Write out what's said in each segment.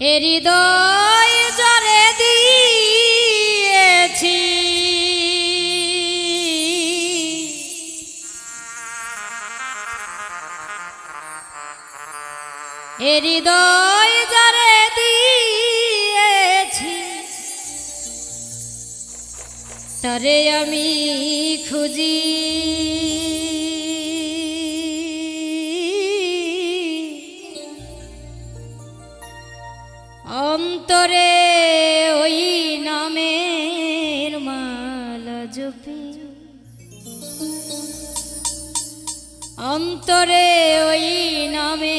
হৃদয় জরে দিয়েছি। জরে তরে আমি খুঁজি ভক্তরে ওই নামে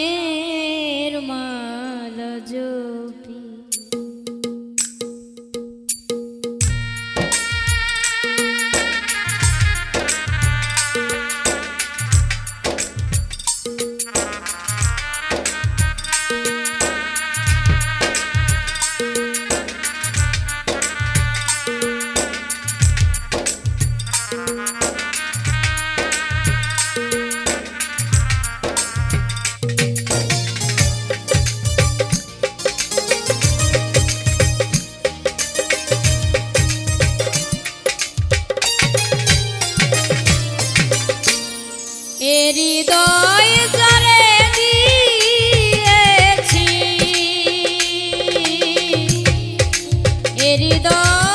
Dios.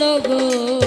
গো।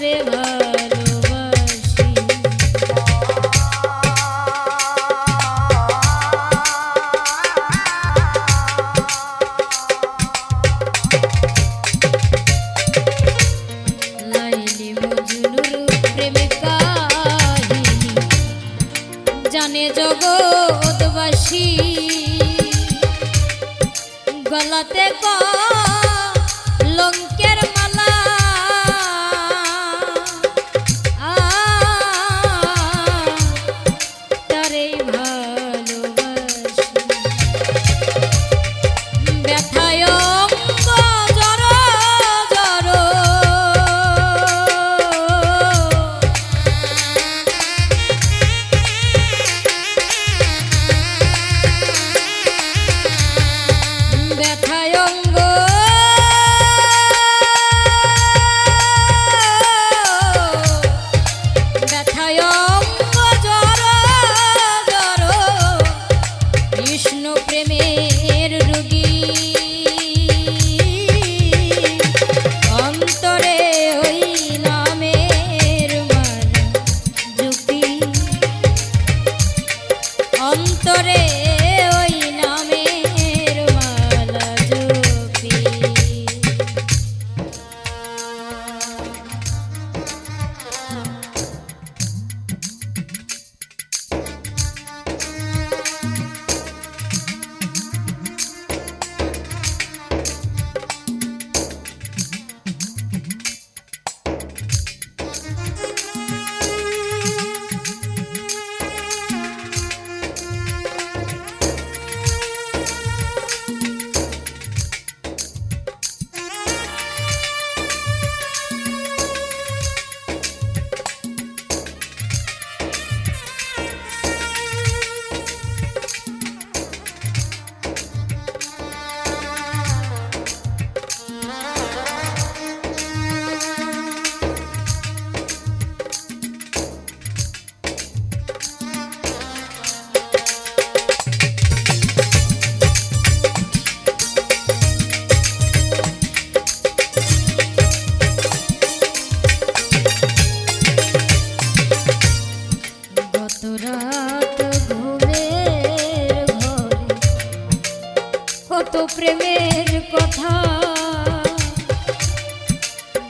তোমারে ভালোবাসি। লাইলি মজনুর গলাতে লঙ্কা me.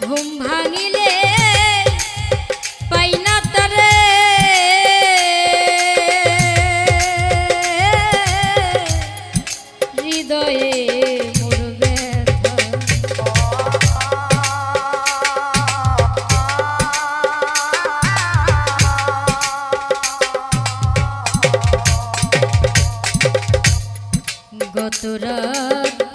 ঘুম ভাঙিলে পাইনা তরে। হৃদয়ে গত রাত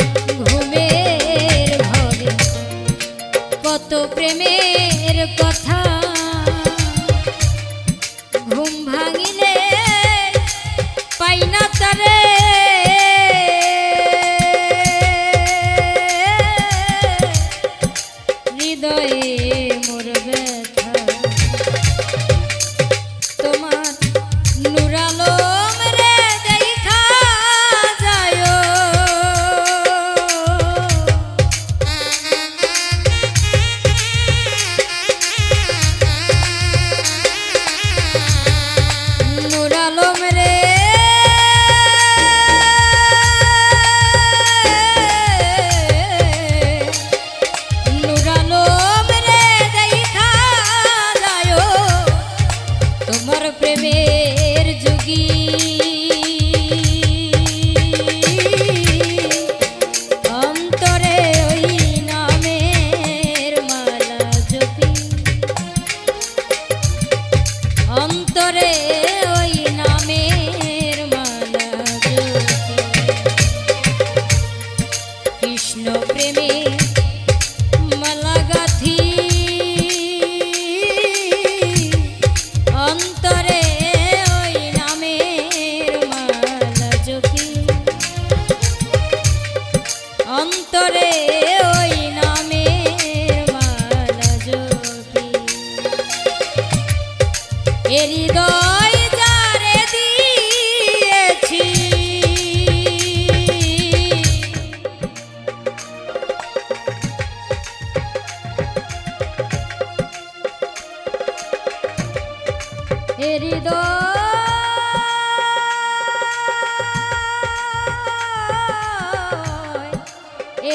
তো প্রেমের কথা।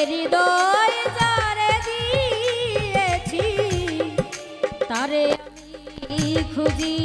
হৃদয় যারে দিয়েছি। তারে আমি খুঁজি